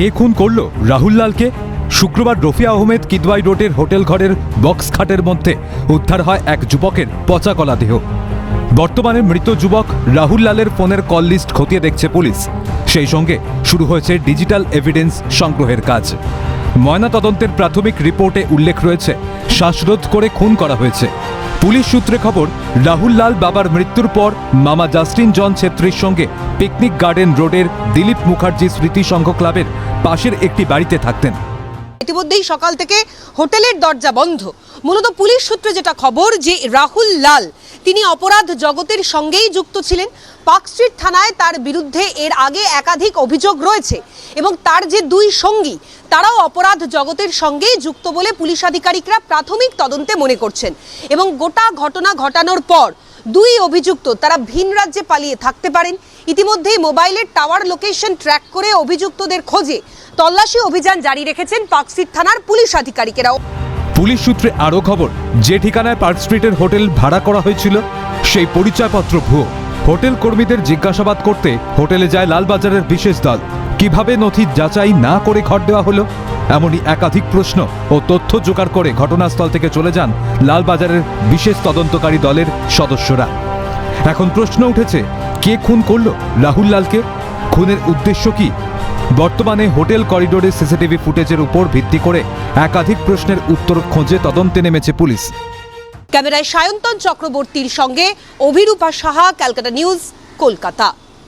কে খুন করল? রাহুল লালকে? শুক্রবার রফিয়া আহমেদ কিদওয়াই রোডের হোটেল ঘরের বক্স খাটের মধ্যে উদ্ধার হয় এক যুবকের পচা কলা দেহ। বর্তমানে মৃত যুবক রাহুল লালের ফোনের কল লিস্ট খতিয়ে দেখছে পুলিশ। সেই সঙ্গে শুরু হয়েছে ডিজিটাল এভিডেন্স সংগ্রহের কাজ। ময়নাতদন্তের প্রাথমিক রিপোর্টে উল্লেখ রয়েছে, শ্বাসরোধ করে খুন করা হয়েছে। পুলিশ সূত্রে খবর, রাহুল লাল বাবার মৃত্যুর পর মামা জাস্টিন জন ছেত্রীর সঙ্গে পিকনিক গার্ডেন রোডের দিলীপ মুখার্জি স্মৃতি সংঘ ক্লাবের পাশের একটি বাড়িতে থাকতেন। ইতিমধ্যেই সকাল থেকে হোটেলের দরজা বন্ধ। মূলত পুলিশ সূত্রে যেটা খবর যে রাহুল লাল তিনি অপরাধ জগতের সঙ্গেই যুক্ত ছিলেন। পার্ক স্ট্রিট থানায় তার বিরুদ্ধে এর আগে একাধিক অভিযোগ রয়েছে এবং তার যে দুই সঙ্গী, তারাও অপরাধ জগতের সঙ্গেই যুক্ত বলে পুলিশ আধিকারিকরা প্রাথমিক তদন্তে মনে করছেন এবং গোটা ঘটনা ঘটানোর পর দুই অভিযুক্ত তারা ভিন রাজ্যে পালিয়ে থাকতে পারেন। ইতিমধ্যেই মোবাইলের টাওয়ার লোকেশন ট্র্যাক করে অভিযুক্তদের খোঁজে তল্লাশি অভিযান জারি রেখেছেন পার্কস্ট্রিট থানার পুলিশ আধিকারিকেরাও। পুলিশ সূত্রে আরও খবর, যে ঠিকানায় পার্ক স্ট্রিটের হোটেল ভাড়া করা হয়েছিল, সেই পরিচয়পত্র ভুয়ো। হোটেল কর্মীদের জিজ্ঞাসাবাদ করতে হোটেলে যায় লালবাজারের বিশেষ দল। কীভাবে নথি যাচাই না করে ঘর দেওয়া হলো? এমনই একাধিক প্রশ্ন ও তথ্য জোগাড় করে ঘটনাস্থল থেকে চলে যান লালবাজারের বিশেষ তদন্তকারী দলের সদস্যরা। এখন প্রশ্ন উঠেছে, কে খুন করল রাহুল লালকে? খুনের উদ্দেশ্য কি? বর্তমানে হোটেল করিডোরে সিসিটিভি ফুটেজের উপর ভিত্তি করে একাধিক প্রশ্নের উত্তর খোঁজে তদন্তে নেমেছে পুলিশ। ক্যামেরায় সায়ন্তন চক্রবর্তীর সঙ্গে অভিরূপা সাহা, ক্যালকাটা নিউজ, কলকাতা।